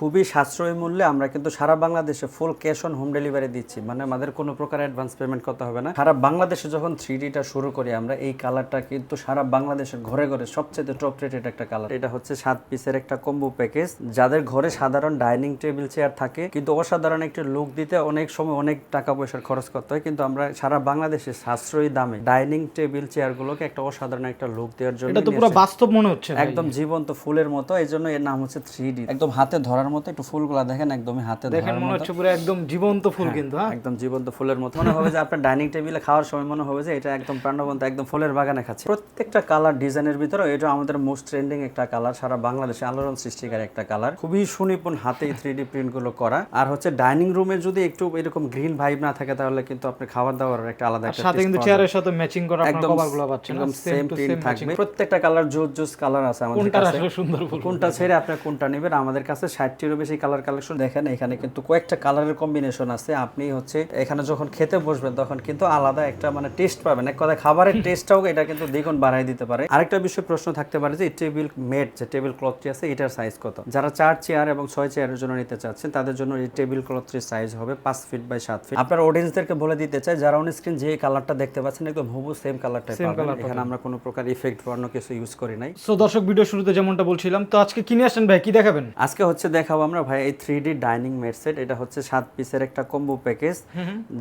খুবই সাশ্রয়ী মূল্যে আমরা কিন্তু সারা বাংলাদেশে full cash on home delivery দিচ্ছি। মানে আমাদের কোনো প্রকার অ্যাডভান্স পেমেন্ট করতে হবে না। সারা বাংলাদেশে যখন থ্রি ডিটা শুরু করি আমরা এই কালারটা কিন্তু সারা বাংলাদেশের ঘরে ঘরে সবচেয়ে টপ রেটেড একটা কালার এটা হচ্ছে সাত পিসের একটা কম্বো প্যাকেজ যাদের ঘরে সাধারণ ডাইনিং টেবিল চেয়ার থাকে কিন্তু অসাধারণ একটি লুক দিতে অনেক সময় অনেক টাকা পয়সার খরচ করতে হয়। কিন্তু আমরা সারা বাংলাদেশে সাশ্রয়ী দামে ডাইনিং টেবিল চেয়ারগুলোকে একটা অসাধারণ একটা লুক দেওয়ার জন্য এটা তো পুরো বাস্তব মনে হচ্ছে একদম জীবন্ত ফুলের মতো এই জন্য এর নাম হচ্ছে থ্রি ডি একদম হাতে ধরার মতো একটু ফুলগুলা দেখেন একদমই হাতে দেখেন ধরার মনে হচ্ছে পুরো একদম জীবন্ত ফুল কিন্তু হ্যাঁ? একদম জীবন্ত ফুলের মতো। মনে হবে যে আপনার ডাইনিং টেবিলে খাওয়ার সময় মনে হবে যে এটা একদম প্রাণবন্ত একদম ফুলের বাগানে খাচ্ছে। প্রত্যেকটা কালার ডিজাইনের ভিতরে এটা আমাদের মোস্ট ট্রেন্ডিং একটা কালার সারা বাংলাদেশে আলোড়ন সৃষ্টিকারী একটা কালার। খুবই সুনিপুণ হাতে থ্রি ডি প্রিন্টগুলো করা। আর হচ্ছে ডাইনিং রুমে যদি একটু এরকম গ্রিন ভাইব না থাকে তাহলে কিন্তু আপনি খাবার দাবার একটা আলাদা একটা সাথে কিন্তু চেয়ারের সাথে ম্যাচিং করা আপনার একদম কভারগুলো পাচ্ছেন একদম সেম সেম প্রিন্ট থাকবে। প্রত্যেকটা কালার জুস জুস কালার আছে আমাদের কোনটা কাছে। সুন্দর কোনটা ছেড়ে আপনি কোনটা নেবেন আমাদের কাছে ষাটটিরও বেশি কালার কালেকশন দেখেন এখানে কিন্তু কয়েকটা কালারের কম্বিনেশন আছে। আপনি হচ্ছে এখানে যখন খেতে বসবেন তখন কিন্তু আলাদা একটা মানে টেস্ট পাবেন। এক কথা খাবারের টেস্টটাও এটা কিন্তু দ্বিগুণ বাড়াই দিতে পারে। আরেকটা বিষয় প্রশ্ন থাকতে পারে যে টেবিল মেট যে টেবিল ক্লথটি আছে এটার সাইজ কত? যারা চার চেয়ার এবং ছয় চেয়ারের জন্য নিতে চাচ্ছেন তাদের জন্য এই টেবিল ক্লথটির সাইজ হবে পাঁচ ফিট বাই সাত ফিট আপনার অডিয়েন্সদেরকে বলে দিতে চাই যারা অন স্ক্রিন যে কালারটা দেখতে পাচ্ছেন একদম হুবু সেম কালারটাই পাবেন। এখানে আমরা কোনো প্রকার ইফেক্ট বর্ণ কিছু ইউজ করি নাই। সো দর্শক ভিডিও শুরুতে যেমনটা বলছিলাম তো আজকে কিনে আসেন ভাই কি দেখাবেন? আজকে হচ্ছে দেখাবো আমরা ভাই এই three D dining mat set এটা হচ্ছে সাত পিসের একটা কম্বো প্যাকেজ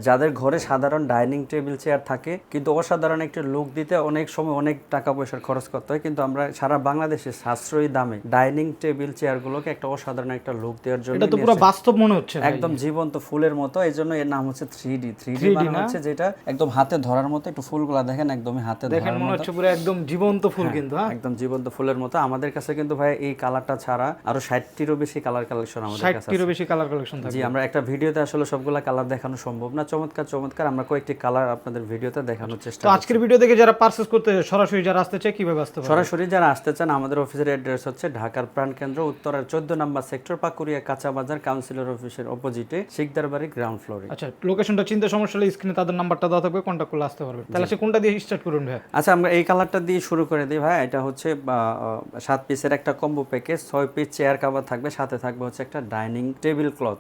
যাদের ঘরে সাধারণ ডাইনিং টেবিল চেয়ার থাকে কিন্তু অসাধারণ একটি লুক দিতে অনেক সময় অনেক টাকা পয়সার খরচ করতে হয়। কিন্তু আমরা সারা বাংলাদেশে সাশ্রয়ী দামে ডাইনিং টেবিল চেয়ার চেয়ারগুলোকে একটা অসাধারণ একটা লুক দেওয়ার জন্য এটা তো পুরো বাস্তব মনে হচ্ছে একদম জীবন্ত ফুলের মতো এই জন্য এর নাম হচ্ছে থ্রি ডি থ্রি ডি মানে হচ্ছে যেটা একদম হাতে ধরার মতো একটু ফুল ফুলগুলা দেখেন একদমই হাতে দেখেন ধরার মনে হচ্ছে পুরো একদম জীবন্ত ফুল কিন্তু হ্যাঁ? একদম জীবন্ত ফুলের মতো। আমাদের কাছে কিন্তু ভাই এই কালারটা ছাড়া আরও ষাটটিরও বেশি কালার কালেকশন আমাদের কাছে আছে। ষাটটিরও বেশি কালার কালেকশন থাকে জি আমরা একটা ভিডিওতে আসলে সবগুলা কালার দেখানো সম্ভব না। চমৎকার চমৎকার। আমরা কয়েকটি কালার আপনাদের ভিডিওতে দেখানোর চেষ্টা তো আজকের ভিডিও থেকে যারা পারচেস করতে সরাসরি যারা আসতে চায় কীভাবে আসতে পারে সরাসরি যারা আসতে চান আমাদের অফিসের অ্যাড্রেস হচ্ছে ঢাকার প্রাণকেন্দ্র উত্তরের চোদ্দ নম্বর সেক্টর পাকুরিয়া কাঁচা বাজার কাউন্সিলর অফিসের অপোজিটে শিকদার বাড়ি গ্রাউন্ড ফ্লোরে আচ্ছা লোকেশনটা চিন্তা সমস্যা হলে স্ক্রিনে তাদের নাম্বারটা দেওয়া থাকবে কন্ট্যাক্ট করলে আসতে পারবে। তাহলে সে কোনটা দিয়ে স্টার্ট করুন ভাই আচ্ছা আমরা এই কালারটা দিয়ে শুরু করে দিই ভাই এটা হচ্ছে সাত পিসের একটা কম্বো প্যাকেজ ছয় পিস চেয়ার কাভার থাকবে সাথে থাকবে হচ্ছে একটা ডাইনিং টেবিল ক্লথ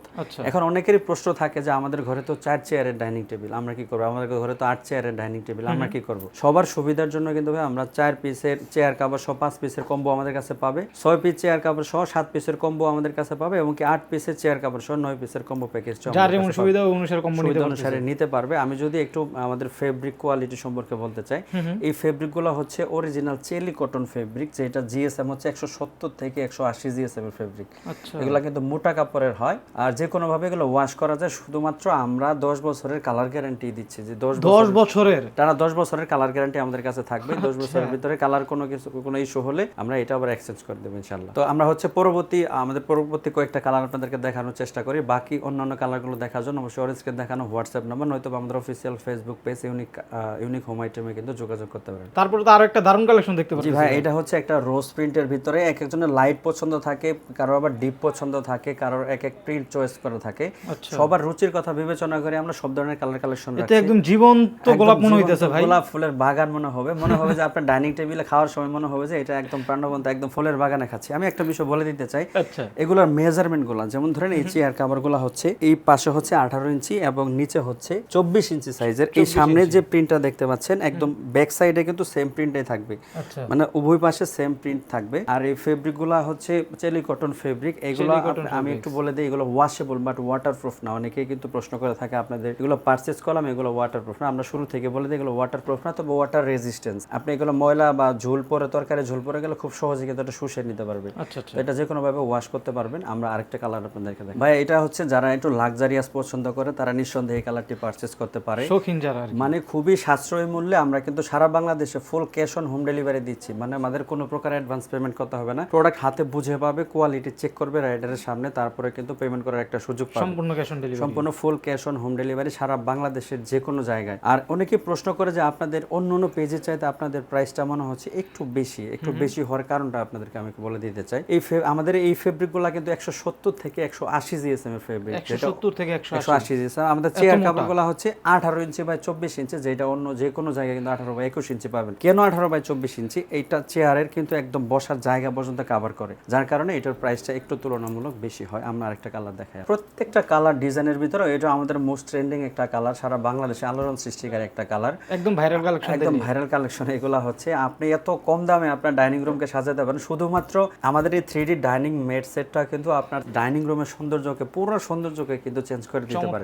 এখন অনেকেরই প্রশ্ন থাকে যে আমাদের ঘরে তো চার চেয়ারের ডাইনিং টেবিল আমরা কি করব? আমাদের ঘরে তো আট চেয়ারের ডাইনিং টেবিল আমরা কি করব? সবার সুবিধার জন্য কিন্তু ভাই আমরা চার পিসের চেয়ার কাভার সহ পাঁচ পিসের কম্বো আমাদের কাছে পাবে। ছয় পিস চেয়ার কাভার সহ সাত পিসের কম্বো আমাদের কাছে পাবে এবং কি আট পিসের চেয়ার কাভার সহ নয় পিসের কম্বো প্যাকেজ সুবিধা অনুসারে কম্বো অনুসারে নিতে পারবে। আমি যদি একটু আমাদের ফেব্রিক কোয়ালিটি সম্পর্কে বলতে চাই এই ফেব্রিকগুলো হচ্ছে অরিজিনাল চেলি কটন ফেব্রিক যেটা জিএসএম হচ্ছে একশো সত্তর থেকে একশো আশি জিএসএম এর ফেব্রিক এগুলো কিন্তু মোটা কাপড়ের হয়। আর যে কোনো ভাবে এগুলো ওয়াশ করা যায় শুধুমাত্র আমরা দশ বছরের কালার গ্যারান্টি দিচ্ছি যে দশ দশ বছরের টানা দশ বছরের কালার গ্যারান্টি আমাদের কাছে থাকবে। দশ আচ্ছা। বছরের ভিতরে কালার কোনো কিছু কোনো ইস্যু হলে আমরা এটা আবার এক্সচেঞ্জ করে দেবো ইনশাল্লাহ তো আমরা হচ্ছে পরবর্তী আমাদের পরবর্তী কয়েকটা কালার আপনাদেরকে দেখানোর চেষ্টা করি। বাকি অন্যান্য কালারগুলো দেখার জন্য অবশ্যই অরেঞ্জকে দেখানো হোয়াটসঅ্যাপ নাম্বার নয়তো আমাদের official Facebook page unique unique home আইটেমে কিন্তু যোগাযোগ করতে পারেন। তারপরে তো আরও একটা দারুণ কালেকশন দেখতে জি পাচ্ছি ভাই এটা হচ্ছে একটা রোজ প্রিন্টের ভিতরে এক একজনের লাইট পছন্দ থাকে কারও আবার ডিপ পছন্দ থাকে কারোর এক এক প্রিন্ট চয়েস করা থাকে। আচ্ছা। সবার রুচির কথা বিবেচনা করে আমরা সব ধরনের কালার কালেকশন এটা একদম জীবন্ত গোলাপ মনে হইতেছে ভাই। গোলাপ ফুলের বাগান মনে হবে। মনে হবে যে আপনার ডাইনিং টেবিলে খাওয়ার সময় মনে হবে যে এটা একদম প্রাণবন্ত একদম ফুলের বাগানে খাচ্ছি। আমি একটা বিষয় বলে দিতে চাই আচ্ছা। এগুলোর মেজারমেন্টগুলা যেমন ধরেন এই চেয়ার কাভারগুলা হচ্ছে এই পাশে হচ্ছে আঠারো ইঞ্চি এবং নিচে হচ্ছে চব্বিশ ইঞ্চি সাইজের এই সামনে যে প্রিন্টটা দেখতে পাচ্ছেন একদম ব্যাক সাইডে কিন্তু সেম প্রিন্টই থাকবে। আচ্ছা। মানে উভয় পাশে সেম প্রিন্ট থাকবে। আর এই ফেব্রিকগুলা হচ্ছে চেলি কটন ফেব্রিক এগুলো আমি একটু বলে দিই এগুলো ওয়াশেবল বাট ওয়াটারপ্রুফ না। অনেকেই কিন্তু প্রশ্ন করে থাকে আপনাদের এগুলো পারচেজ করলাম এগুলো ওয়াটারপ্রুফ না। আমরা শুরু থেকে বলে দিই এগুলো ওয়াটারপ্রুফ না তবে ওয়াটার রেজিস্ট্যান্স আপনি এগুলো ময়লা বা ঝোল পরে তরকারি ঝোল পরে গেলে খুব সহজে কিন্তু এটা শুষে নিতে পারবেন। আচ্ছা আচ্ছা। এটা যে কোনো ভাবে ওয়াশ করতে পারবেন। আমরা আরেকটা কালার আপনাদেরকে দেখাই। ভাই এটা হচ্ছে যারা একটু লাক্সারিয়াস পছন্দ করে তারা নিঃসন্দেহে এই কালারটি পারচেজ করতে পারে। শৌখিন যারা মানে খুবই সাশ্রয়ী মূল্যে আমরা কিন্তু সারা বাংলাদেশে full cash on home delivery দিচ্ছি। মানে আমাদের কোনো প্রকার অ্যাডভান্স পেমেন্ট করতে হবে না। প্রোডাক্ট হাতে বুঝে পাবে কোয়ালিটি চেক করবে রাইডারের সামনে তারপরে কিন্তু পেমেন্ট করার একটা সুযোগ পাবে। সম্পূর্ণ ক্যাশ অন ডেলিভারি সম্পূর্ণ full cash on home delivery সারা বাংলাদেশের যে কোনো জায়গায়। আর অনেকে প্রশ্ন করে যে আপনাদের অন্য অন্য পেজে চাইতে আপনাদের প্রাইসটা মনে হচ্ছে একটু বেশি একটু বেশি হওয়ার কারণটা আপনাদেরকে আমি বলে দিতে চাই। এই আমাদের এই ফেব্রিকগুলো কিন্তু একশো সত্তর থেকে একশো আশি জিএসএম এর ফেব্রিক সত্তর থেকে একশো আশি। জিএসএম আমাদের চেয়ার কাপড়গুলো হচ্ছে আঠারো ইঞ্চি বাই চব্বিশ ইঞ্চি যেটা অন্য যে কোনো জায়গায় কিন্তু আঠারো বাই একুশ ইঞ্চি পাবেন। কেন আঠারো বাই চব্বিশ ইঞ্চি এইটা চেয়ারের কিন্তু একদম বসার জায়গা পর্যন্ত কাভার করে। যার কারণে এটার প্রাইসটা একটু তুলনামূলক বেশি হয়। আমরা আরেকটা কালার দেখাই। প্রত্যেকটা কালার ডিজাইনের ভিতরে এটা আমাদের মোস্ট ট্রেন্ডিং একটা কালার সারা বাংলাদেশে আলোড়ন সৃষ্টিকারী একটা কালার একদম ভাইরাল কালেকশন একদম ভাইরাল কালেকশন এগুলো হচ্ছে। আপনি এত কম দামে আপনার ডাইনিং রুমকে সাজাতে পারেন। শুধুমাত্র আমাদের এই থ্রি ডি ডাইনিং মেড সেটটা কিন্তু আপনার ডাইনিং রুমের সৌন্দর্যকে পুরো সৌন্দর্যকে কিন্তু চেঞ্জ করে দিতে পারে।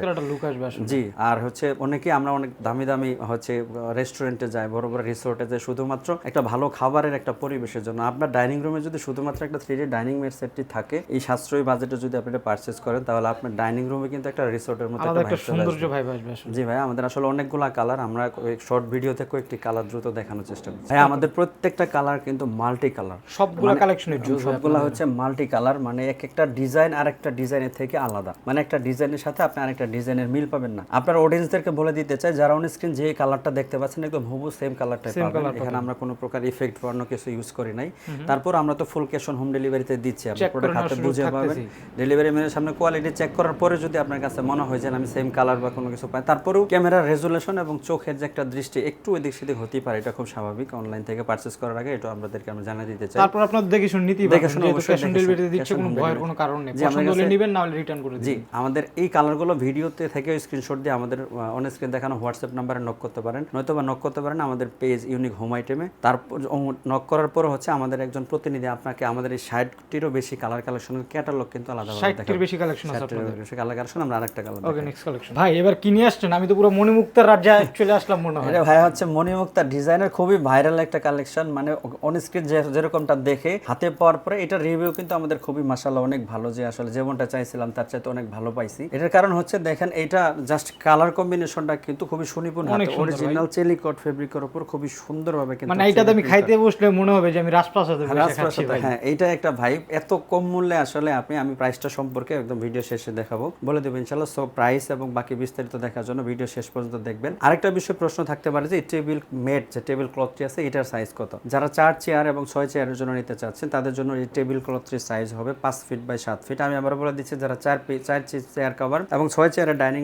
জি আর হচ্ছে অনেকে আমরা অনেক দামি দামি হচ্ছে রেস্টুরেন্টে যাই বড় বড় রিসোর্টে যাই শুধুমাত্র একটা ভালো খাবারের একটা পরিবেশের জন্য। আপনার ডাইনিং রুমে যদি শুধুমাত্র একটা থ্রি ডি ডাইনিং মেড সেটটি থাকে এই সাশ্রয়ী বাজেটে যদি আপনি এটা পারচেস করেন তাহলে আপনার ডাইনিং রুমে কিন্তু একটা রিসোর্টের মতো একটা। সৌন্দর্য ভাই আসবে জি ভাই আমাদের আসলে অনেকগুলা কালার আমরা শর্ট ভিডিওতে কয়েকটি কালার দ্রুত দেখানোর চেষ্টা করছি। ভাই আমাদের প্রত্যেকটা কালার কিন্তু মাল্টি কালার সবগুলা কালেকশনের জুস সবগুলা হচ্ছে মাল্টি কালার মানে এক একটা ডিজাইন আর একটা ডিজাইনের থেকে আলাদা। মানে একটা ডিজাইনের সাথে আপনি আরেকটা ডিজাইনের মিল পাবেন না। আপনার অডিয়েন্সদেরকে বলে দিতে চাই যারা অন স্ক্রিন যে কালারটা দেখতে পাচ্ছেন একদম হুবু সেম কালারটাই পাবেন। এখানে আমরা কোনো প্রকার ইফেক্ট বর্ণ কিছু ইউজ করি নাই। তারপর আমরা তো ফুল ক্যাশ অন হোম ডেলিভারিতে দিচ্ছি। আপনি প্রোডাক্ট হাতে বুঝে পাবেন। ডেলিভারি ম্যানের সামনে কোয়ালিটি চেক করার পরে যদি আপনার কাছে মনে হয় যে আমি সেম কালার বা কোনো কিছু পাই তারপরেও ক্যামেরার রেজুলেশন এবং চোখের যে একটা দৃষ্টি একটু এদিক সেদিক হতেই পারে এটা খুব স্বাভাবিক। অনলাইন থেকে পারচেস করার আগে এটা আমাদেরকে আমরা জানিয়ে দিতে চাই। তারপর আপনার দেখে শুনে নিতেই দেখে শুনে ক্যাশ অন দেখে দিচ্ছে কোনো ভয়ের কোনো কারণ নেই। পছন্দ হলে নেবেন না হলে রিটার্ন করে জি দিন আমাদের এই কালারগুলো ভিডিওতে থেকে স্ক্রিনশট দিয়ে আমাদের অন স্ক্রিন দেখানো হোয়াটসঅ্যাপ নাম্বারে নক করতে পারেন। নয়তো বা নক করতে পারেন আমাদের পেজ ইউনিক হোম আইটেমে তারপর নক করার পর হচ্ছে আমাদের একজন প্রতিনিধি আপনাকে আমাদের এই ষাটটিরও বেশি কালার কালেকশনের ক্যাটালগ কিন্তু আলাদা ষাটটির বেশি কালেকশন আছে আপনাদের। বেশি কালেকশন আমরা আরেকটা কালার ওকে নেক্সট কালেকশন ভাই এবার কি নিয়ে আসছেন আমি তো পুরো মণিমুক্তার রাজ্যে চলে আসলাম মনে হয়। এটা ভাই হচ্ছে মণিমুক্তা ডিজাইনের খুবই ভাইরাল একটা কালেকশন মানে অন স্ক্রিন যেরকমটা দেখে হাতে পাওয়ার পরে এটার রিভিউ কিন্তু আমাদের খুবই মাসাল্লাহ অনেক ভালো যে আসলে যেমনটা চাইছিলাম তার চাইতে অনেক ভালো পাইছি। এটার কারণ হচ্ছে দেখেন এটা জাস্ট কালার কম্বিনেশনটা কিন্তু খুবই সুনিপুণ সুন্দর অরিজিনাল চেলিকট ফেব্রিকের উপর খুবই সুন্দরভাবে কিন্তু মানে এইটাতে আমি খাইতে বসলে মনে হবে যে আমি রাজপ্রাসাদে হ্যাঁ এইটা একটা ভাই এত কম মূল্যে আসলে আপনি আমি প্রাইসটা সম্পর্কে একদম ভিডিও শেষে দেখাবো। বলে দেবো ইনশাল্লাহ সো প্রাইস এবং বাকি বিস্তারিত দেখার জন্য ভিডিও শেষ পর্যন্ত দেখবেন। আরেকটা বিষয় প্রশ্ন থাকতে পারে যে টেবিল মেট যে টেবিল ক্লথটি আছে এটার সাইজ কত? যারা চার চেয়ার এবং ছয় চেয়ারের জন্য নিতে চাচ্ছেন তাদের জন্য এই টেবিল ক্লথটির সাইজ হবে পাঁচ ফিট বাই সাত ফিট আমি আবার বলে দিচ্ছি যারা চার চার চেয়ার কভার এবং ছয় চেয়ারের ডাইনিং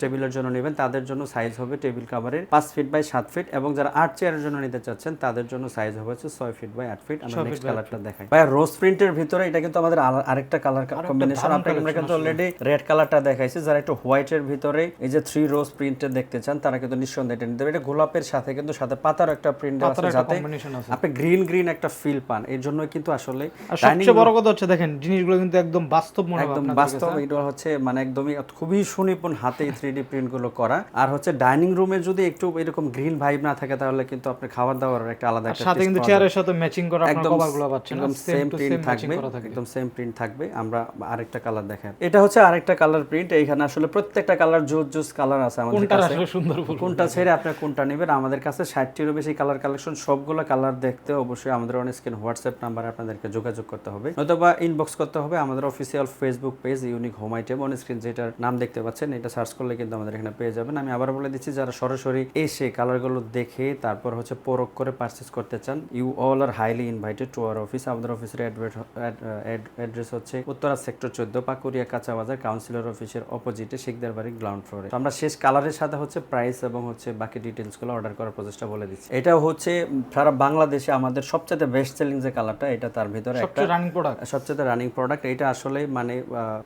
টেবিলের জন্য নেবেন তাদের জন্য সাইজ হবে টেবিল কভারের পাঁচ ফিট বাই সাত ফিট এবং যারা আট চেয়ারের জন্য নিতে চাচ্ছেন তাদের জন্য সাইজ হবে ছয় ফিট বাই আট ফিট আমরা নেক্সট কালারটা দেখাই। ভাই রোজ প্রিন্টের ভিতরে এটা কিন্তু আমাদের আরেকটা কালার কম্বিনেশন আপনাকে কিন্তু অলরেডি রেড কালারটা দেখাইছি। যারা একটু হোয়াইটের ভিতরে এই যে থ্রি রোজ প্রিন্টের দেখতে চান তারা কিন্তু নিঃসন্দেহে এটা নিতে এটা গোলাপের সাথে কিন্তু সাথে পাতার একটা প্রিন্ট আছে যাতে। আপনি গ্রিন গ্রিন একটা ফিল পান। এর জন্য কিন্তু আসলে সবচেয়ে বড় কথা হচ্ছে দেখেন জিনিসগুলো কিন্তু একদম বাস্তব মনে হবে একদম বাস্তব। এটা হচ্ছে মানে একদমই খুবই সুনিপুণ হাতে থ্রি ডি প্রিন্টগুলো করা। আর হচ্ছে ডাইনিং রুমে যদি একটু এরকম গ্রিন ভাইব না থাকে তাহলে কিন্তু আপনি খাবার দাবার একটা আলাদা একটা সাথে কিন্তু চেয়ারের সাথে ম্যাচিং করা আপনার কভারগুলো পাচ্ছেন একদম সেম প্রিন্ট থাকবে। একদম সেম প্রিন্ট থাকবে আমরা আরেকটা কালার দেখাই। এটা হচ্ছে আরেকটা কালার প্রিন্ট এইখানে আসলে প্রত্যেকটা কালার জুস জুস কালার আছে আমাদের কাছে। সুন্দর কোনটা ছেড়ে আপনি কোনটা নেবেন? আমাদের কাছে ষাটটিরও বেশি কালার কালেকশন সবগুলো কালার দেখতে অবশ্যই আমাদের অন স্ক্রিন হোয়াটসঅ্যাপ নাম্বারে আপনাদেরকে যোগাযোগ করতে হবে। নয়তোবা ইনবক্স করতে হবে আমাদের official Facebook page unique home item on screen যেটার নাম দেখতে পাচ্ছেন এটা সার্চ করলে কিন্তু আমাদের এখানে পেয়ে যাবেন। আমি আবার বলে দিচ্ছি যারা সরাসরি এসে কালারগুলো দেখে তারপর হচ্ছে পরখ করে পারচেস করতে চান you all are highly invited to our office আমাদের অফিসের অ্যাড্রেস হচ্ছে উত্তরা সেক্টর চোদ্দ পাকুরিয়া কাঁচা বাজার কাউন্সিলর অফিসের অপোজিটে শিকদার বাড়ি গ্রাউন্ড ফ্লোরে। আমরা শেষ কালারের সাথে হচ্ছে প্রাইস এবং হচ্ছে বাকি ডিটেলসগুলো অর্ডার করার প্রসেসটা বলে দিচ্ছি। এটা হচ্ছে সারা বাংলাদেশে আমাদের সবচেয়ে বেস্ট সেলিং যে কালারটা এটা তার ভিতরে একটা সবচেয়ে রানিং প্রোডাক্ট সবচেয়ে রানিং প্রোডাক্ট এটা আসলে মানে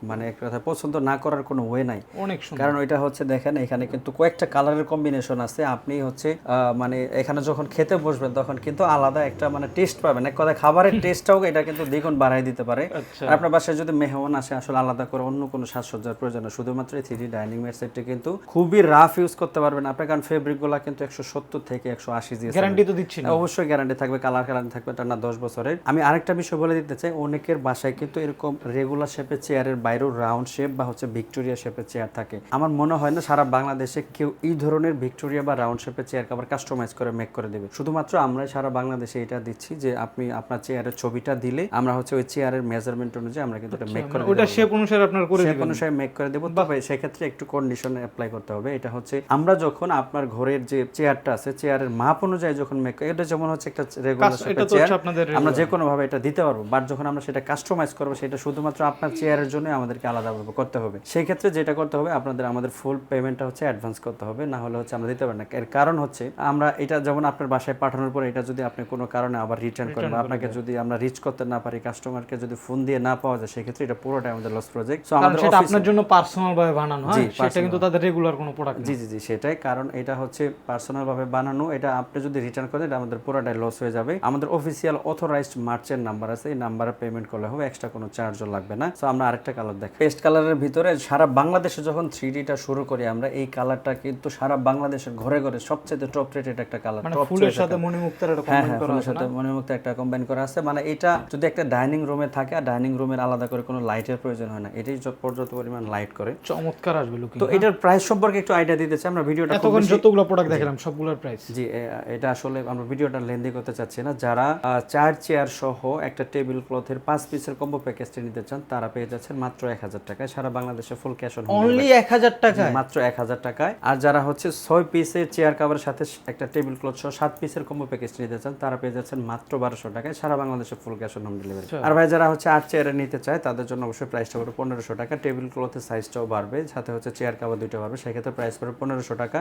মানে এক কথা পছন্দ না করার কোনো ওয়ে নাই। অনেক কারণ এটা হচ্ছে দেখেন এখানে কিন্তু কয়েকটা কালারের কম্বিনেশন আছে। আপনি হচ্ছে আহ, মানে এখানে যখন খেতে বসবেন তখন কিন্তু আলাদা একটা মানে টেস্ট পাবেন। এক কথা খাবারের টেস্টটাও এটা কিন্তু দ্বিগুণ বাড়াই দিতে পারে। আচ্ছা। আর আপনার বাসায় যদি মেহমান আসে আসলে আলাদা করে অন্য কোনো সাজসজ্জার প্রয়োজন নেই। শুধুমাত্র এই থ্রি ডাইনিং মেট সেটটি কিন্তু খুবই রাফ ইউজ করতে পারবেন আপনি কারণ ফেব্রিকগুলা কিন্তু একশো সত্তর থেকে একশো আশি দিয়ে গ্যারান্টি তো দিচ্ছি না। অবশ্যই গ্যারান্টি থাকবে কালার গ্যারান্টি থাকবে টানা দশ বছরের। আমি আরেকটা বিষয় বলে দিতে চাই অনেকের বাসায় কিন্তু এরকম রেগুলার শেপের চেয়ারের বাইরেও রাউন্ড শেপ বা হচ্ছে ভিক্টোরিয়া শেপের চেয়ার থাকে। আমার মনে হয় না সারা বাংলাদেশে কেউ এই ধরনের ভিক্টোরিয়া বা রাউন্ড শেপের চেয়ার আবার কাস্টমাইজ করে মেক করে দেবে। শুধুমাত্র আমরা সারা বাংলাদেশে এটা দিচ্ছি যে আপনি আপনার চেয়ারের ছবিটা দিলে আমরা হচ্ছে ওই চেয়ারের মেজারমেন্ট অনুযায়ী আমরা কিন্তু এটা মেক করে ওটা শেপ অনুসারে আপনার করে শেপ অনুসারে মেক করে দেবো। তবে সেক্ষেত্রে একটু কন্ডিশন অ্যাপ্লাই করতে হবে। এটা হচ্ছে আমরা যখন আপনার ঘরের যে চেয়ারটা আছে চেয়ারের মাপ অনুযায়ী যখন মেক এটা যেমন হচ্ছে একটা রেগুলার চেয়ার আমরা যে কোনো ভাবে এটা দিতে পারব। বাট যখন আমরা সেটা কাস্টমাইজ করব সেটা শুধুমাত্র আপনার চেয়ারের জন্য আমাদেরকে আলাদাভাবে করতে হবে। সেই ক্ষেত্রে যেটা করতে হবে আপনাদের আমাদের ফুল পেমেন্টটা হচ্ছে অ্যাডভান্স করতে হবে। না হলে হচ্ছে আমরা দিতে পারি না। এর কারণ হচ্ছে আমরা এটা যেমন আপনার বাসায় পাঠানোর পর এটা যদি আপনি কোনো কারণে আবার রিটার্ন করেন আপনাকে যদি আমরা রিচ করতে না পারি কাস্টমারকে যদি ফোন দিয়ে না পাওয়া যায় সেক্ষেত্রে এটা পুরোটাই আমাদের লস প্রজেক্ট সো আমাদের সেটা আপনার জন্য পার্সোনাল ভাবে বানানো হয়? সেটা কিন্তু তাদের রেগুলার কোনো প্রোডাক্ট জি জি জি সেটাই। কারণ এটা হচ্ছে পার্সোনাল ভাবে বানানো এটা আপনি যদি রিটার্ন করেন এটা আমাদের পুরোটাই লস হয়ে যাবে। আমাদের অফিসিয়াল অথরাইজড মার্চেন্ট নাম্বার আছে এই নাম্বারে পেমেন্ট করলে হবে এক্সট্রা কোনো চার্জও লাগবে না। সো আমরা আরেকটা কালার দেখ। পেস্ট কালারের ভিতরে সারা বাংলাদেশে যখন থ্রি ডিটা শুরু করি আমরা এই কালারটা কিন্তু সারা বাংলাদেশের ঘরে ঘরে সবচেয়ে টপ রেটেড একটা কালার মানে ফুলের সাথে মণিমুক্তার একটা হ্যাঁ combine হ্যাঁ করা আছে সাথে একটা কম্বাইন করা আছে। মানে এটা যদি একটা ডাইনিং রুমে থাকে আর ডাইনিং রুমের আলাদা করে কোনো লাইটের প্রয়োজন হয় না। এটাই পর্যাপ্ত পরিমাণ লাইট করে। চমৎকার আসবে লুকিং তো এটার প্রাইস সম্পর্কে একটু আইডিয়া দিতে চাই। আমরা ভিডিওটা এতক্ষণ যতগুলো প্রোডাক্ট দেখালাম সবগুলোর প্রাইস জি এটা আসলে আমরা ভিডিওটা লেন্দি করতে চাচ্ছি না। যারা চার চেয়ার সহ একটা টেবিল ক্লথের পাঁচ পিসের কম্বো প্যাকেজটি নিতে চান তারা পেয়ে যাচ্ছেন মাত্র এক হাজার টাকায়। সারা বাংলাদেশে ফুল ক্যাশ অন অনলি এক হাজার টাকায়? মাত্র এক হাজার টাকায়। আর যারা হচ্ছে ছয় পিসের চেয়ার কাভারের সাথে একটা টেবিল ক্লথ সহ সাত পিসের কম্বো প্যাকেজ নিতে চান তারা পেয়ে যাচ্ছেন মাত্র বারোশো টাকায়। সারা বাংলাদেশে full cash on home delivery আর ভাই যারা হচ্ছে আট চেয়ারে নিতে চায় তাদের জন্য অবশ্যই প্রাইসটা পড়বে পনেরোশো টাকা। টেবিল ক্লথের সাইজটাও বাড়বে সাথে হচ্ছে চেয়ার কাভার দুইটা বাড়বে সেক্ষেত্রে প্রাইস পড়বে পনেরোশো টাকা।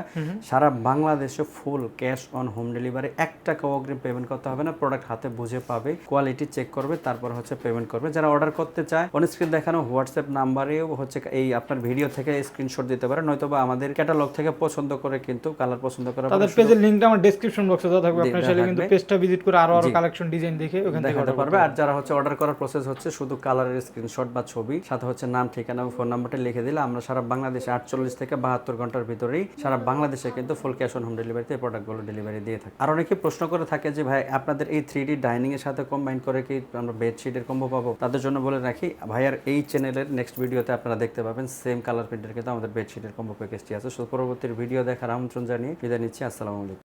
সারা বাংলাদেশে full cash on home delivery এক টাকাও অগ্রিম পেমেন্ট করতে হবে না প্রোডাক্ট হাতে বুঝে পাবে কোয়ালিটি চেক করবে তারপর হচ্ছে পেমেন্ট করবে। যারা অর্ডার করতে চায় অন স্ক্রিন দেখানো হোয়াটসঅ্যাপ নাম্বারেও হচ্ছে এই আপনার ভিডিও থেকে স্ক্রিনশট দিতে পারে নয়তো বা আমাদের ক্যাটালগ থেকে পছন্দ করে কিন্তু কালার পছন্দ করে তাদের পেজের লিংকটা আমার ডেসক্রিপশন বক্সে দেওয়া থাকবে আপনার চাইলে কিন্তু পেজটা ভিজিট করে আরও আরও কালেকশন ডিজাইন দেখে ওখান থেকে দেখাতে পারবে। আর যারা হচ্ছে অর্ডার করার প্রসেস হচ্ছে শুধু কালারের স্ক্রিনশট বা ছবি, সাথে হচ্ছে নাম, ঠিকানা এবং ফোন নাম্বারটা লিখে দিলে আমরা সারা বাংলাদেশে আটচল্লিশ থেকে বাহাত্তর ঘণ্টার ভিতরেই সারা বাংলাদেশে কিন্তু ফুল ক্যাশ অন হোম ডেলিভারিতে এই প্রোডাক্টগুলো ডেলিভারি দিয়ে থাকি। আর অনেকে প্রশ্ন করে থাকে যে, ভাই, আপনাদের এই থ্রি ডি ডাইনিং এর সাথে কম্বাইন করে কি আমরা বেডশিটের কম্বো পাবো? তাদের জন্য বলে রাখি ভাইয়ার এই চ্যানেলের নেক্সট ভিডিওতে আপনারা দেখতে পাবেন সেম কালার প্রিন্টের কিন্তু আমাদের বেডশিটের কম্বো প্যাকেজটি আছে। সো ভিডিও দেখার আমন্ত্রণ জানিয়ে বিদায় নিচ্ছি। আসসালামু আলাইকুম।